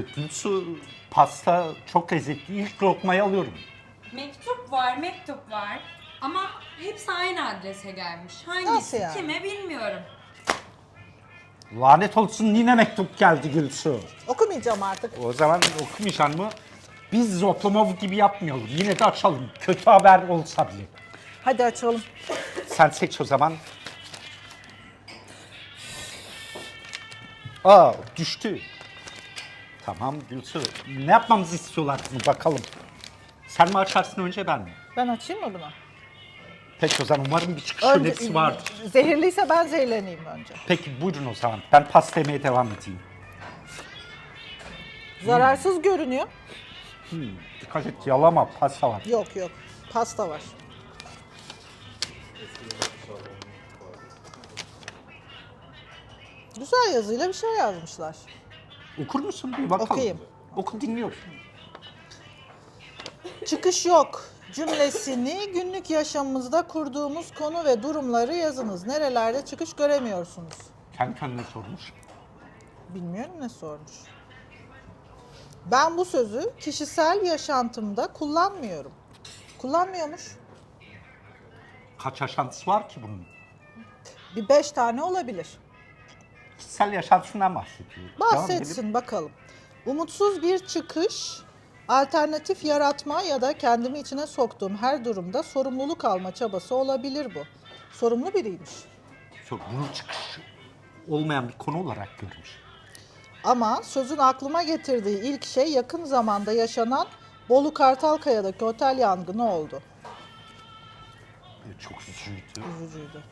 Gülsu pasta çok lezzetli. İlk lokmayı alıyorum. Mektup var, mektup var. Ama hepsi aynı adrese gelmiş. Hangisi Nasıl yani? kime bilmiyorum. Lanet olsun yine mektup geldi Gülsu. Okumayacağım artık. O zaman okumayacaksın mı? Biz Zoplomov gibi yapmayalım. Yine de açalım. Kötü haber olsa bile. Hadi açalım. Sen seç o zaman. Aa düştü. Tamam Gülsu. Ne yapmamızı istiyorlar bunu bakalım. Sen mi açarsın önce ben mi? Ben açayım mı bunu? Peki o zaman umarım bir çıkış önerisi vardır. Zehirliyse ben zehirleneyim önce. Peki buyurun o zaman. Ben pasta yemeye devam edeyim. Zararsız görünüyor. Dikkat et yalama pasta var. Yok yok. Pasta var. Güzel yazıyla bir şey yazmışlar. Okur musun bir bakalım. Okuyayım. Oku dinliyorum. Çıkış yok cümlesini günlük yaşamımızda kurduğumuz konu ve durumları yazınız. Nerelerde çıkış göremiyorsunuz? Kendi kendine sormuş. Bilmiyorum ne sormuş. Ben bu sözü kişisel yaşantımda kullanmıyorum. Kullanmıyormuş. Kaç yaşantısı var ki bunun? Bir beş tane olabilir. Kişisel yaşantısından bahsediyor. Devam. Bahsetsin bakalım. Umutsuz bir çıkış, alternatif yaratma ya da kendimi içine soktuğum her durumda sorumluluk alma çabası olabilir bu. Sorumlu biriymiş. Çok bunun çıkış olmayan bir konu olarak görmüş. Ama sözün aklıma getirdiği ilk şey yakın zamanda yaşanan Bolu Kartalkaya'daki otel yangını oldu. Çok üzücüydü. Üzücüydü.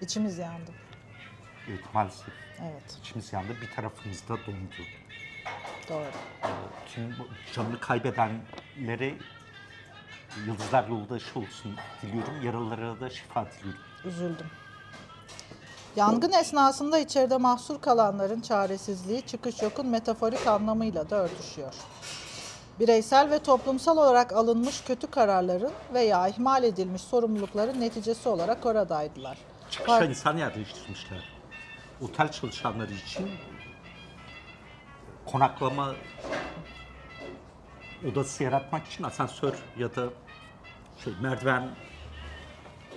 İçimiz yandı. Evet, maalesef Evet, içimiz yandı. Bir tarafımız da dondu. doğru. Tüm bu canını kaybedenlere yıldızlar yoldaşı olsun diliyorum. Yaralılara da şifa diliyorum. Üzüldüm. Yangın esnasında içeride mahsur kalanların çaresizliği çıkış yokun metaforik anlamıyla da örtüşüyor. Bireysel ve toplumsal olarak alınmış kötü kararların veya ihmal edilmiş sorumlulukların neticesi olarak oradaydılar. Çıkışa Par- insan yerleştirmişler. Otel çalışanları için konaklama odası yaratmak için asansör ya da şey merdiven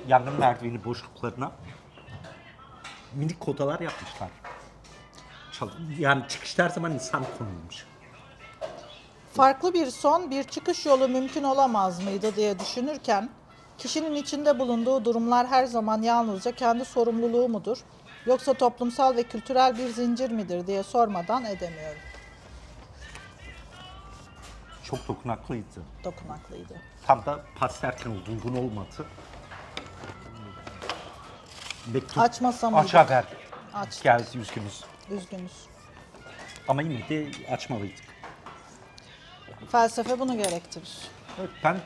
yangın merdiveni boşluklarına minik odalar yapmışlar. Yani çıkışta her zaman insan konulmuş. Farklı bir son, bir çıkış yolu mümkün olamaz mıydı diye düşünürken, kişinin içinde bulunduğu durumlar her zaman yalnızca kendi sorumluluğu mudur, yoksa toplumsal ve kültürel bir zincir midir diye sormadan edemiyorum. Çok dokunaklıydı. Dokunaklıydı. Tam da pasterken oldu, uygun olmadı. Mektup Açmasam aç haber Aç. geldi üzgünüz. Üzgünüz. Ama yine de açmalıydık. Felsefe bunu gerektirir. Evet, ben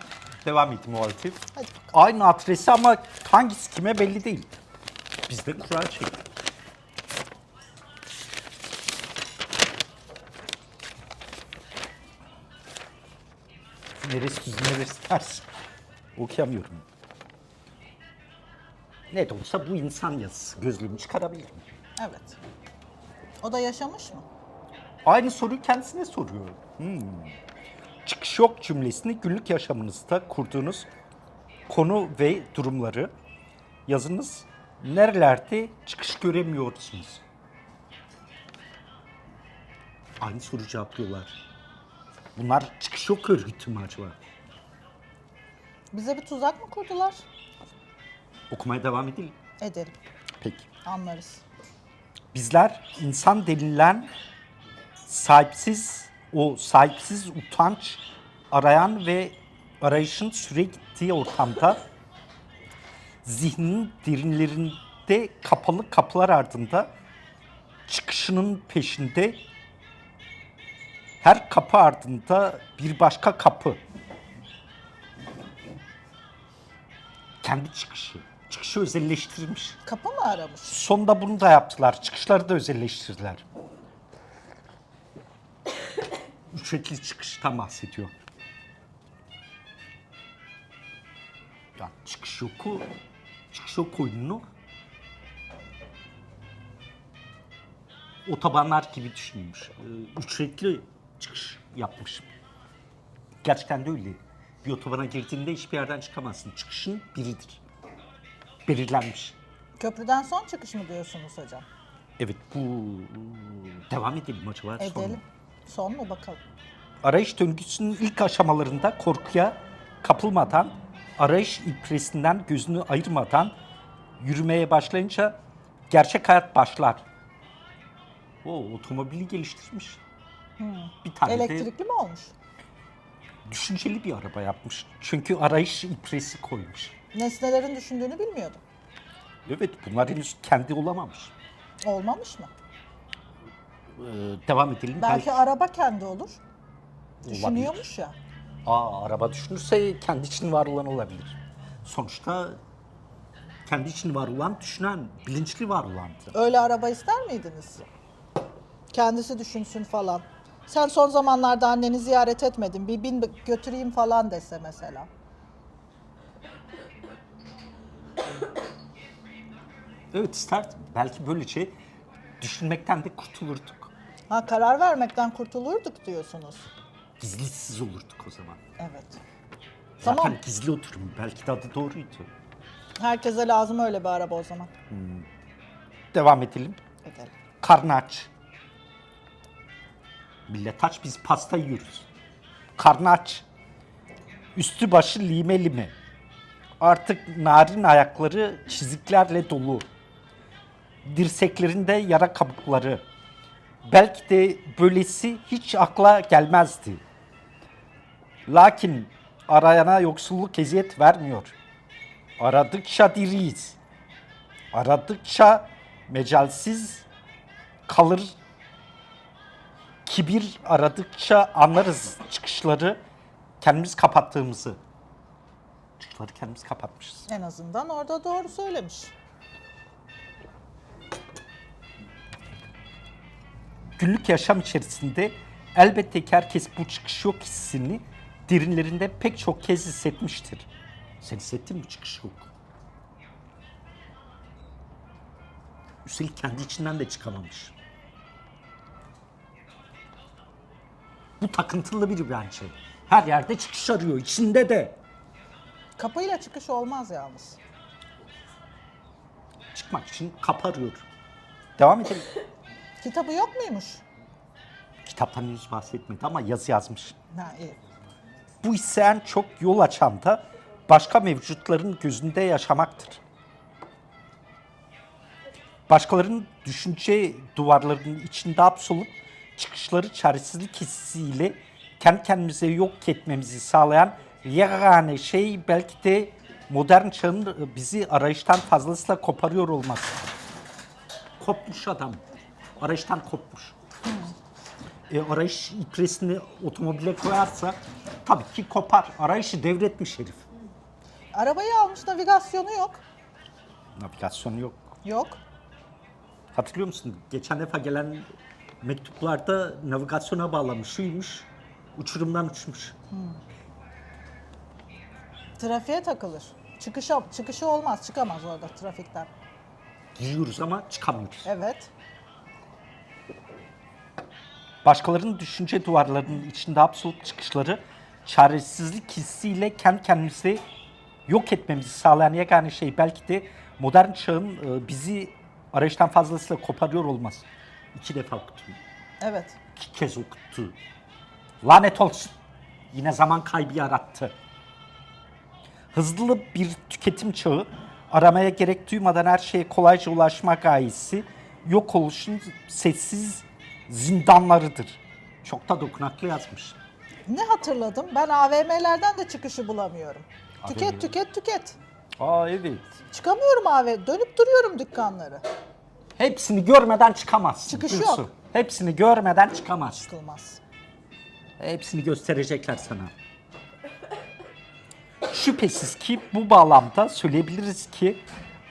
devam edeyim o halde. Hadi Aynı adresi ama hangisi kime belli değil. Biz de kura çektik. Neresi düz, neresi ters? Okuyamıyorum. Ne de olsa bu insan yazısı. Gözlüğümü çıkarabilirim. Evet. O da yaşamış mı? Aynı soruyu kendisine soruyor. Hmm. Çıkış yok cümlesini günlük yaşamınızda kurduğunuz konu ve durumları yazınız. Nerelerde çıkış göremiyorsunuz? Aynı soru cevaplıyorlar. Bunlar çıkış yok örgütü mü acaba? Bize bir tuzak mı kurdular? Okumaya devam edelim. Edelim. Peki. Anlarız. Bizler insan denilen sahipsiz, o sahipsiz utanç arayan ve arayışın süre gittiği ortamda zihninin derinlerinde kapalı kapılar ardında çıkışının peşinde her kapı ardında bir başka kapı. Kendi çıkışı. Çıkışı özelleştirilmiş. Kapı mı aramış? Sonunda bunu da yaptılar. Çıkışları da özelleştirdiler. Ücretli çıkıştan bahsediyor. Ya çıkış yoku, oyununu otobanlar gibi düşünülmüş. Ee, Ücretli çıkış yapmış. Gerçekten de öyle. Bir otobana girdiğinde hiçbir yerden çıkamazsın. Çıkışın biridir. Belirlenmiş. Köprüden son çıkış mı diyorsunuz hocam? Evet bu devam edelim acaba sonra. Edelim. Son mu bakalım? Arayış döngüsünün ilk aşamalarında korkuya kapılmadan, arayış ipresinden gözünü ayırmadan yürümeye başlayınca gerçek hayat başlar. O otomobili geliştirmiş. Bir tane de Elektrikli mi olmuş? düşünceli bir araba yapmış. Çünkü arayış ipresi koymuş. Nesnelerin düşündüğünü bilmiyordum. Evet bunlar henüz kendi olamamış. Olmamış mı? Ee, devam edelim. Belki araba kendi olur. Düşünüyormuş ya. Aa, araba düşünürse kendi için var olan olabilir. Sonuçta kendi için var olan, düşünen, bilinçli var olandı. Öyle araba ister miydiniz? Kendisi düşünsün falan. Sen son zamanlarda anneni ziyaret etmedin. Bir bin götüreyim falan dese mesela. Evet isterdim. Belki böylece düşünmekten de kurtulurduk. Ha karar vermekten kurtulurduk diyorsunuz. Gizlisiz olurduk o zaman. Evet. Zaten Tamam. gizli oturum. Belki de adı doğruydu. Herkese lazım öyle bir araba o zaman. Devam edelim. Edelim. Karnı aç. Millet aç biz pasta yiyoruz. Karnı aç. Üstü başı lime lime. Artık narin ayakları çiziklerle dolu. Dirseklerinde yara kabukları. Belki de böylesi hiç akla gelmezdi. Lakin arayana yoksulluk eziyet vermiyor. Aradıkça diriyiz. Aradıkça mecalsiz kalır. Kibir aradıkça anlarız çıkışları kendimiz kapattığımızı. Çıkışları kendimiz kapatmışız. En azından orada doğru söylemiş. Günlük yaşam içerisinde elbette ki herkes bu çıkış yok hissini derinlerinde pek çok kez hissetmiştir. Sen hissettin mi çıkış yok? Üstelik kendi içinden de çıkamamış. Bu takıntılı biri bence. Her yerde çıkış arıyor, içinde de. Kapıyla çıkış olmaz yalnız. Çıkmak için kapı arıyor. Devam edelim. Kitabı yok muymuş? Kitaptan henüz bahsetmedi ama yazı yazmış. Ha iyi. Bu ise en çok yol açan da başka mevcutların gözünde yaşamaktır. Başkalarının düşünce duvarlarının içinde hapsolup çıkışları çaresizlik hissiyle kendi kendimize yok etmemizi sağlayan yegane şey belki de modern çağın bizi arayıştan fazlasıyla koparıyor olması. Kopmuş adam. Arayıştan kopmuş. E, arayış ipresini otomobile koyarsa tabii ki kopar. Arayışı devretmiş herif. Arabayı almış navigasyonu yok. Navigasyonu yok. Yok. Hatırlıyor musun? Geçen defa gelen mektuplarda navigasyona bağlamış. Şuymuş. Uçurumdan uçmuş. Trafiğe takılır. Çıkışa, çıkışı olmaz, çıkamaz orada trafikten. Giriyoruz ama çıkamıyoruz. Evet. Başkalarının düşünce duvarlarının içinde hapsolup çıkışları çaresizlik hissiyle kendi kendimizi yok etmemizi sağlayan yegane şey belki de modern çağın e, bizi arayıştan fazlasıyla koparıyor olmaz. İki defa okudum. Evet. İki kez okuttu. Lanet olsun. Yine zaman kaybı yarattı. Hızlı bir tüketim çağı, aramaya gerek duymadan her şeye kolayca ulaşma gayesi, yok oluşun sessiz zindanlarıdır. Çok da dokunaklı yazmış. Ne hatırladım? Ben AVM'lerden de çıkışı bulamıyorum. Tüket, tüket, tüket. Aa evet. Çıkamıyorum AV. Dönüp duruyorum dükkanları. Hepsini görmeden çıkamazsın. Çıkış yok. Hepsini görmeden çıkamazsın. Çıkılmaz. Hepsini gösterecekler sana. Şüphesiz ki bu bağlamda söyleyebiliriz ki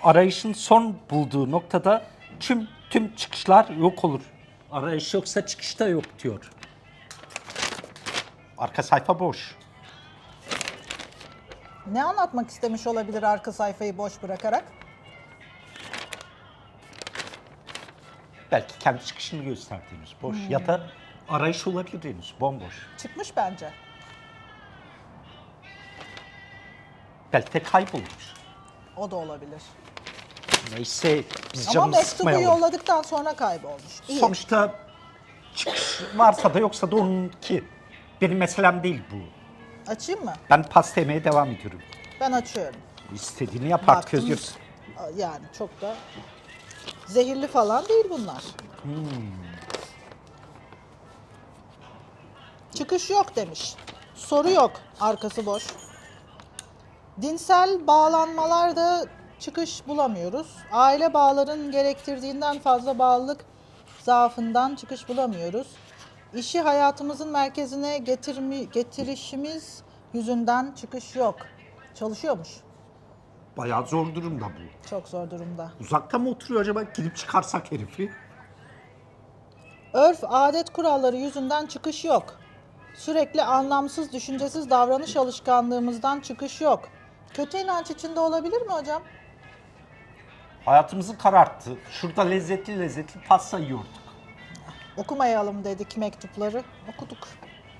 arayışın son bulduğu noktada tüm tüm çıkışlar yok olur. Arayış yoksa çıkış da yok diyor. Arka sayfa boş. Ne anlatmak istemiş olabilir arka sayfayı boş bırakarak? Belki kendi çıkışını gösterdiğimiz boş. Ya da arayış olabilir henüz bomboş. Çıkmış bence. Belki de kaybolmuş. O da olabilir. Neyse biz Ama canımızı mektubu sıkmayalım. yolladıktan sonra kaybolmuş. İyi. Sonuçta çıkış varsa da yoksa da onun ki. Benim meselem değil bu. Açayım mı? Ben pasta yemeye devam ediyorum. Ben açıyorum. İstediğini yap artık Baktım, Özgür. Yani çok da zehirli falan değil bunlar. Çıkış yok demiş. Soru yok. Arkası boş. Dinsel bağlanmalarda çıkış bulamıyoruz. Aile bağların gerektirdiğinden fazla bağlılık zaafından çıkış bulamıyoruz. İşi hayatımızın merkezine getirmi, getirişimiz yüzünden çıkış yok. Çalışıyormuş. Bayağı zor durumda bu. Çok zor durumda. Uzakta mı oturuyor acaba? Gidip çıkarsak herifi. Örf, adet kuralları yüzünden çıkış yok. Sürekli anlamsız, düşüncesiz davranış alışkanlığımızdan çıkış yok. Kötü inanç içinde olabilir mi hocam? Hayatımızı kararttı. Şurada lezzetli lezzetli pasta yiyorduk. Okumayalım dedik mektupları. Okuduk.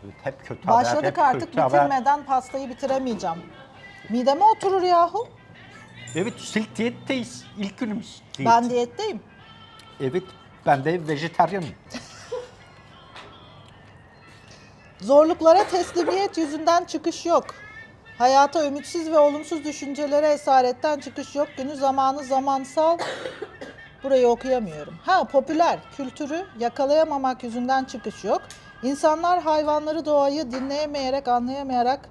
Evet, hep kötü haber, Başladık hep artık kötü haber. bitirmeden pastayı bitiremeyeceğim. Mideme oturur yahu. Evet üstelik diyetteyiz. İlk günümüz diyet. Ben diyetteyim. Evet ben de vejetaryenim. Zorluklara teslimiyet yüzünden çıkış yok. Hayata ümitsiz ve olumsuz düşüncelere esaretten çıkış yok. Günü zamanı zamansal. Burayı okuyamıyorum. Ha popüler kültürü yakalayamamak yüzünden çıkış yok. İnsanlar hayvanları doğayı dinleyemeyerek, anlayamayarak,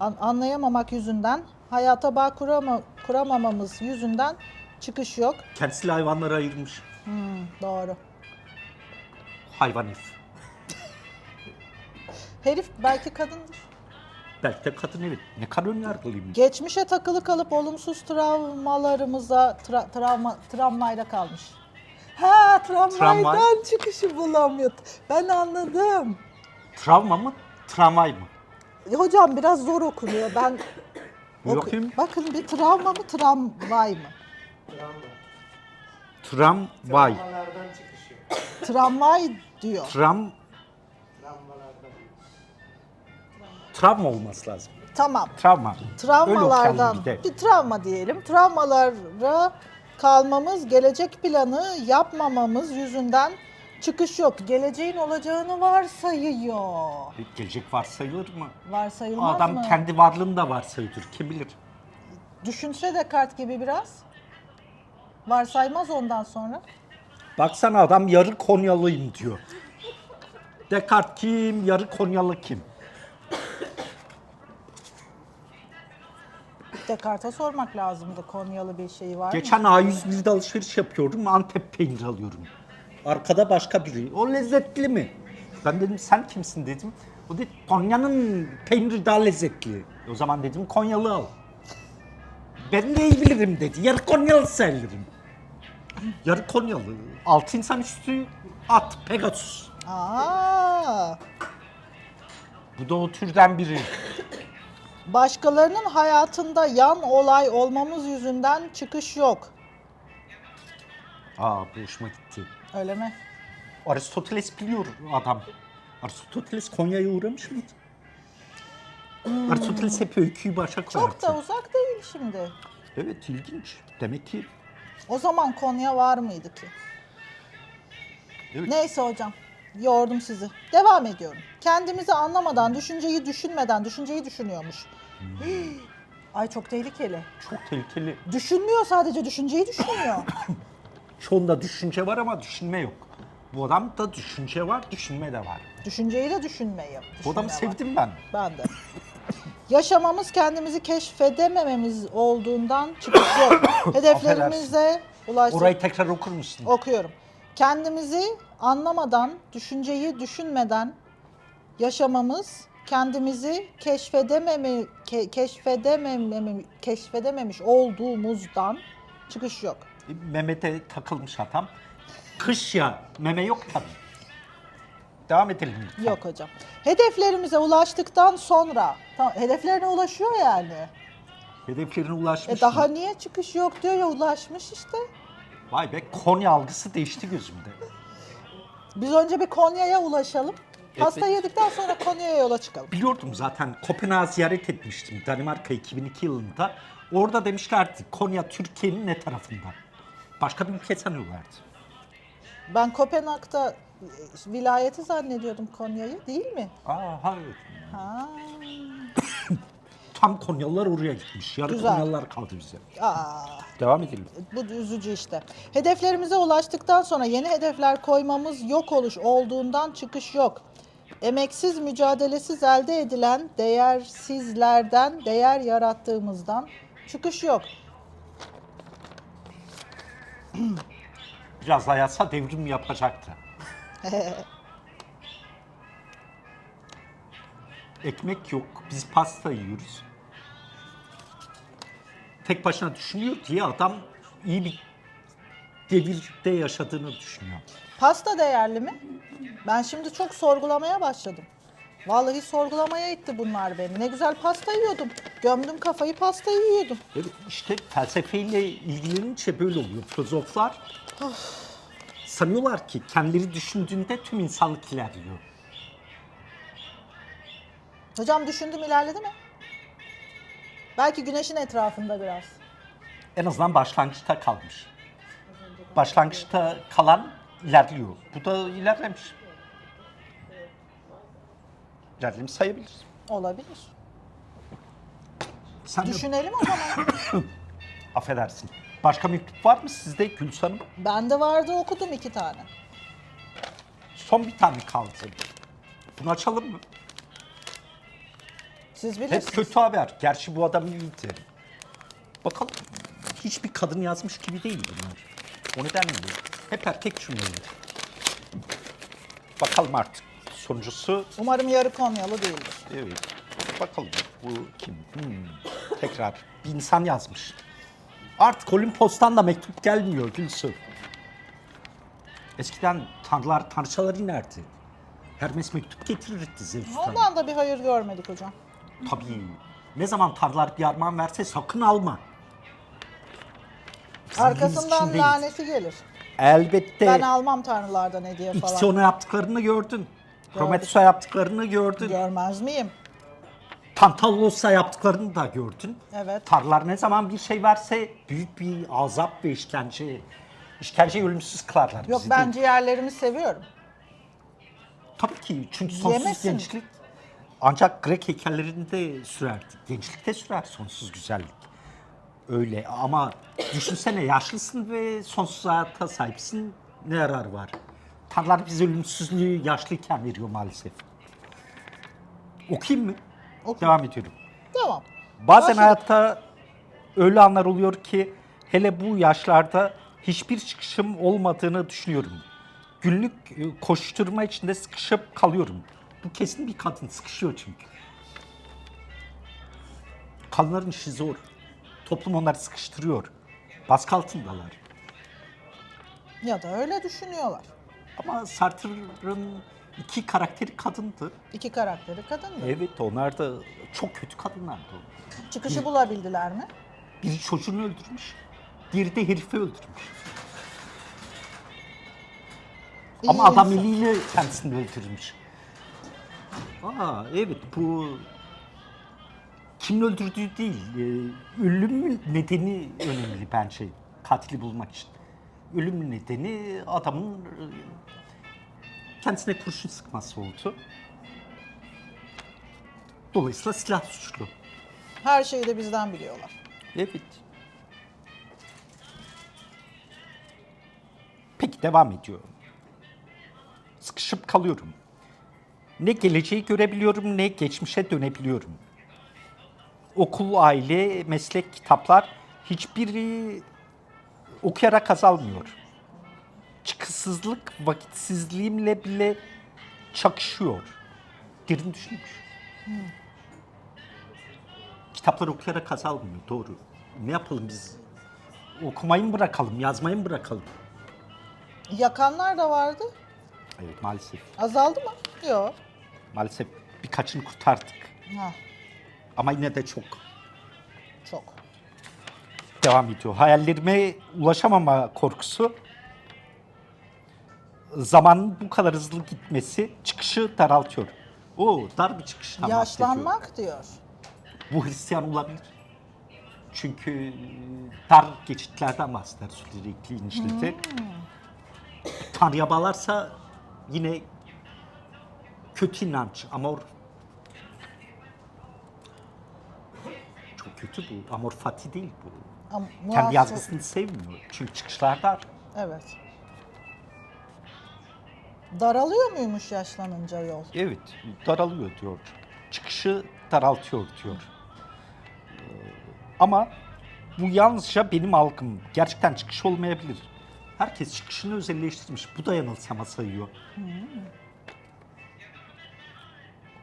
an- anlayamamak yüzünden, hayata bağ kurama, kuramamamız yüzünden çıkış yok. Kendisiyle hayvanları ayırmış. Doğru. Hayvan herif. Herif belki kadındır. Belki de kadın evet. Ne kadar önyargılıymış. Geçmişe takılı kalıp olumsuz travmalarımıza tra- travma travmayla kalmış. Ha tramvaydan Tramvay. çıkışı bulamıyor. Ben anladım. Travma mı? Tramvay mı? Hocam biraz zor okunuyor. Ben oku- bakayım. Bakın bir travma mı tramvay mı? Tramvay. Travmalardan çıkış yok. Tramvay diyor. Tram... Travma olması lazım. Tamam. Travma. Travmalardan bir de. bir travma diyelim. Travmalara kalmamız, gelecek planı yapmamamız yüzünden çıkış yok. Geleceğin olacağını varsayıyor. Gelecek varsayılır mı? Varsayılmaz Adam mı? kendi varlığını da varsayıyordur. Kim bilir? Düşünse Descartes gibi biraz. Varsaymaz ondan sonra. Baksana adam yarı Konyalıyım diyor. Descartes kim? Yarı Konyalı kim? Descartes'e sormak lazımdı Konyalı bir şeyi var mı? Geçen A101'de alışveriş yapıyorum. Antep peyniri alıyorum. Arkada başka biri. O lezzetli mi? Ben dedim sen kimsin dedim. O dedi Konya'nın peyniri daha lezzetli. O zaman dedim Konyalı al. Ben de iyi bilirim dedi. Yarı Konyalı sayılırım. Yarı Konyalı. Altı insan üstü at. Pegasus. Aa, Bu da o türden biri. Başkalarının hayatında yan olay olmamız yüzünden çıkış yok. Aa bu hoşuma gitti. Öyle mi? Aristoteles biliyor adam. Aristoteles Konya'ya uğramış mıydı? Aristoteles hep öyküyü başa koyardı. Çok da uzak değil şimdi. Evet ilginç. Demek ki O zaman Konya var mıydı ki? Evet. Neyse hocam. Yordum sizi. Devam ediyorum. Kendimizi anlamadan, düşünceyi düşünmeden, düşünceyi düşünüyormuş. Hii. Ay çok tehlikeli. çok tehlikeli. Düşünmüyor sadece, düşünceyi düşünüyor. Çoğunda düşünce var ama düşünme yok. Bu adamda düşünce var, düşünme de var. Düşünceyi de düşünmeyi. Bu adamı düşünme var. sevdim ben. Ben de. Yaşamamız kendimizi keşfedemememiz olduğundan çıkış yok. Hedeflerimize ulaştık. Orayı tekrar okur musun? Okuyorum. Kendimizi anlamadan, düşünceyi düşünmeden yaşamamız, kendimizi keşfedememe, ke, keşfedememe, keşfedememiş olduğumuzdan çıkış yok. Mehmet'e takılmış adam. Kış ya, meme yok tabii. Devam edelim lütfen. Yok hocam. Hedeflerimize ulaştıktan sonra, tamam, hedeflerine ulaşıyor yani. Hedeflerine ulaşmış. E daha mı? niye çıkış yok diyor ya ulaşmış işte. Vay be Konya algısı değişti gözümde. Biz önce bir Konya'ya ulaşalım. Pasta yedikten sonra Konya'ya yola çıkalım. Biliyordum zaten Kopenhag'ı ziyaret etmiştim Danimarka 2002 yılında. Orada demişlerdi Konya Türkiye'nin ne tarafında? Başka bir ülke sanıyorlardı. Ben Kopenhag'da e, vilayeti zannediyordum Konya'yı değil mi? Aa hayır. Ha. Tam Konyalılar oraya gitmiş. Yarı Güzel. Konyalılar kaldı bize. Aa, Devam edelim. bu üzücü işte. Hedeflerimize ulaştıktan sonra yeni hedefler koymamız yok oluş olduğundan çıkış yok. Emeksiz, mücadelesiz elde edilen değersizlerden değer yarattığımızdan çıkış yok. Biraz daha yatsa devrim yapacaktı. Ekmek yok. Biz pasta yiyoruz. Tek başına düşünüyor diye adam iyi bir devirde yaşadığını düşünüyor. Pasta değerli mi? Ben şimdi çok sorgulamaya başladım. Vallahi sorgulamaya itti bunlar beni. Ne güzel pasta yiyordum. Gömdüm kafayı pasta yiyordum. Evet işte felsefeyle ilgilenince böyle oluyor. Filozoflar sanıyorlar ki kendileri düşündüğünde tüm insanlık ilerliyor. Hocam düşündüm ilerledi mi? Belki güneşin etrafında biraz. En azından başlangıçta kalmış. Başlangıçta kalan ilerliyor. Bu da ilerlemiş. İlerlemiş sayabiliriz. Olabilir. Sen de Düşünelim o zaman. affedersin. Başka mektup var mı sizde Gülsü Hanım? Bende vardı okudum iki tane. Son bir tane kaldı. Bunu açalım mı? Siz Hep bilirsiniz. kötü haber. Gerçi bu adam iyiydi. Bakalım. Hiçbir kadın yazmış gibi değil bunlar. O nedenle mi? Hep erkek cümleleri. Bakalım artık. Sonuncusu Umarım yarı Konyalı değildir. evet. Bakalım bu kim? Hmm. Tekrar bir insan yazmış. Artık Olimpos'tan da mektup gelmiyor Gülsü. Eskiden tanrılar tanrıçalar inerdi. Hermes mektup getirirdi Zeus'tan. Ondan da bir hayır görmedik hocam. Tabii. Ne zaman tanrılar bir armağan verse sakın alma. Bizim Arkasından değil. laneti gelir. Elbette. Ben almam tanrılardan hediye falan. İkisi ona yaptıklarını gördün. Prometheus'a yaptıklarını gördün. Görmez miyim? Tantalos'a yaptıklarını da gördün. Evet. Tanrılar ne zaman bir şey verse büyük bir azap ve işkence. İşkenceyi ölümsüz kılarlar Yok bizi ben değil. ciğerlerimi seviyorum. Tabii ki çünkü sonsuz Yemesin. gençlik ancak Grek heykellerinde sürerdi. Gençlikte sürer sonsuz güzellik. Öyle ama düşünsene yaşlısın ve sonsuz hayata sahipsin. Ne yarar var? Tanrılar bize ölümsüzlüğü yaşlıyken veriyor maalesef. Okuyayım mı? Oku. Devam ediyorum. Tamam. Bazen Başladık. hayatta öyle anlar oluyor ki hele bu yaşlarda hiçbir çıkışım olmadığını düşünüyorum. Günlük e, koşturma içinde sıkışıp kalıyorum. Bu kesin bir kadın sıkışıyor çünkü. Kadınların işi zor. Toplum onları sıkıştırıyor. Baskı altındalar. Ya da öyle düşünüyorlar. Ama Sartre'ın iki karakteri kadındı. İki karakteri kadındı. Evet onlar da çok kötü kadınlardı. Çıkışı bulabildiler mi? Biri çocuğunu öldürmüş, diğeri de herifi öldürmüş. İyi Ama adam insan. eliyle kendisini öldürmüş. Aa evet bu kimin öldürdüğü değil, e, ölümün nedeni önemli bence katili bulmak için. Ölüm nedeni adamın e, kendisine kurşun sıkması oldu. Dolayısıyla silah suçlu. Her şeyi de bizden biliyorlar. Evet. Peki devam ediyor. Sıkışıp kalıyorum. Ne geleceği görebiliyorum ne geçmişe dönebiliyorum. Okul, aile, meslek, kitaplar hiçbiri okuyarak azalmıyor. Çıkısızlık vakitsizliğimle bile çakışıyor. Derin düşünmüş. Kitapları okuyarak azalmıyor, doğru. Ne yapalım biz? Okumayı mı bırakalım, yazmayı mı bırakalım? Yakanlar da vardı. Evet, maalesef. Azaldı mı? Yok. Maalesef birkaçını kurtardık. Ha, Ama yine de çok çok. devam ediyor. Hayallerime ulaşamama korkusu. zamanın bu kadar hızlı gitmesi çıkışı daraltıyor. O dar bir çıkıştan bahsediyor. Yaşlanmak diyor. Bu Hristiyan olabilir. Çünkü dar geçitlerden bahseder sürekli İncil'de. Tanrı'ya bağlarsa yine kötü inanç. Amor çok kötü bu. Amor fati değil bu. Ama Kendi yazgısını sevmiyor. Çünkü çıkışlar dar. Evet. Daralıyor muymuş yaşlanınca yol? Evet, daralıyor diyor. Çıkışı daraltıyor diyor. Ee, Ama bu yalnızca benim algım. Gerçekten çıkış olmayabilir. Herkes çıkışını özelleştirmiş. Bu da yanılsama sayıyor.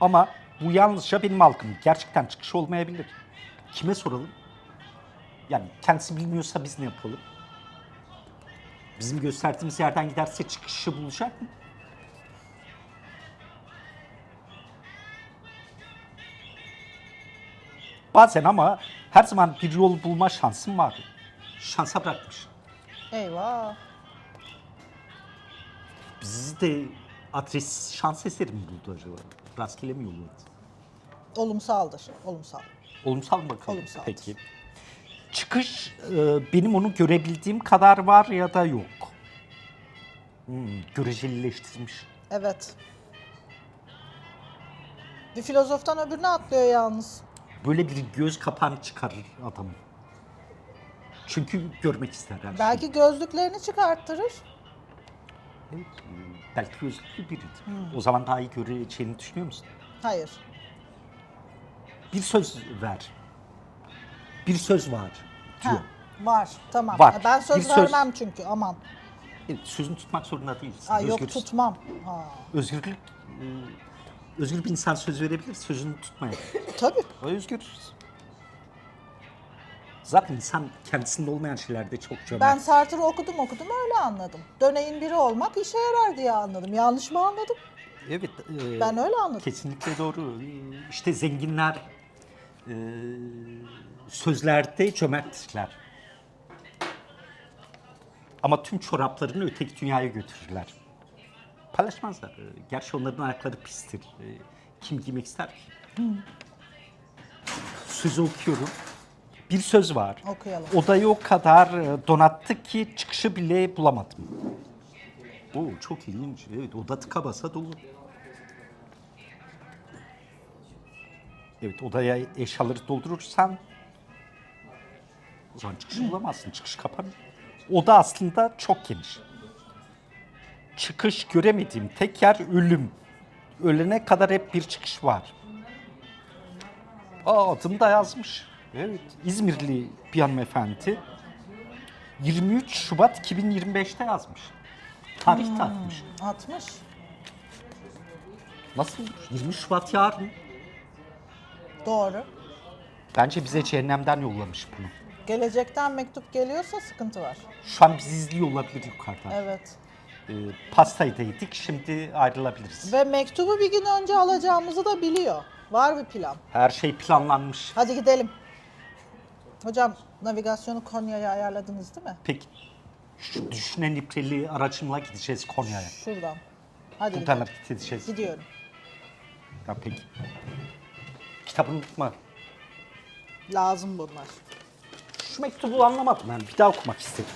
Ama bu yalnızca benim algım. Gerçekten çıkış olmayabilir. Kime soralım? Yani kendisi bilmiyorsa biz ne yapalım? Bizim gösterdiğimiz yerden giderse çıkışı bulacak mı? Bazen ama her zaman bir yol bulma şansım var. Şansa bırakmış. Eyvah. Bizi de adres şans eseri mi buldu acaba? Rastgele mi yolladı? Olumsaldır. Olumsal. Olumsal mı bakalım? Olumsaldır. Peki. Çıkış e, benim onu görebildiğim kadar var ya da yok. Hmm, görecelileştirmiş. Evet. Bir filozoftan öbürüne atlıyor yalnız. Böyle bir göz kapağını çıkarır adamın. Çünkü görmek ister her şeyi. Belki gözlüklerini çıkarttırır. Evet, belki gözlüklü biridir. O zaman daha iyi göreceğini düşünüyor musun? Hayır. Bir söz ver. Bir söz var diyor. Ha, var. Tamam. Var. Ben söz, Bir söz- vermem çünkü. Aman. Evet, sözünü tutmak zorunda değilsin. Ay yok tutmam. Ha. Özgürlük, e, özgür bir insan söz verebilir, sözünü tutmaya. Tabii. O özgürüz. Zaten insan kendisinde olmayan şeylerde çok cömert. Ben Sartre'ı okudum okudum öyle anladım. Döneyin biri olmak işe yarar diye anladım. Yanlış mı anladım? Evet. e, Ben öyle anladım. Kesinlikle doğru. E, İşte zenginler e, sözlerde cömerttirler. Ama tüm çoraplarını öteki dünyaya götürürler. Paylaşmazlar. E, Gerçi onların ayakları pistir. E, Kim giymek ister ki? Sözü okuyorum. Bir söz var. Okuyalım. Odayı o kadar e, donattı ki çıkışı bile bulamadım. Oo çok ilginç. Evet oda tıka basa dolu. Evet odaya eşyaları doldurursan o zaman çıkış bulamazsın. Çıkış kapanır. Oda aslında çok geniş. Çıkış göremediğim tek yer ölüm. Ölene kadar hep bir çıkış var. Aa adım da yazmış. Evet. İzmirli bir hanımefendi. 23 Şubat 2025'te yazmış. Tarih de atmış. 60. Nasıl olur? 20 Şubat yarın. Doğru. Bence bize cehennemden yollamış bunu. Gelecekten mektup geliyorsa sıkıntı var. Şu an bizi izliyor olabilir yukarıdan. Evet. Ee, pastayı da yedik, şimdi ayrılabiliriz. Ve mektubu bir gün önce alacağımızı da biliyor. Var bir plan. Her şey planlanmış. Hadi gidelim. Hocam navigasyonu Konya'ya ayarladınız değil mi? Peki, şu düşünen ipreli aracımla gideceğiz Konya'ya. Şuradan. Hadi gidelim. hareket edeceğiz. Gidiyorum. Ya peki. Kitabını unutma. Lazım bunlar. Şu mektubu anlamadım ben. Bir daha okumak istedim.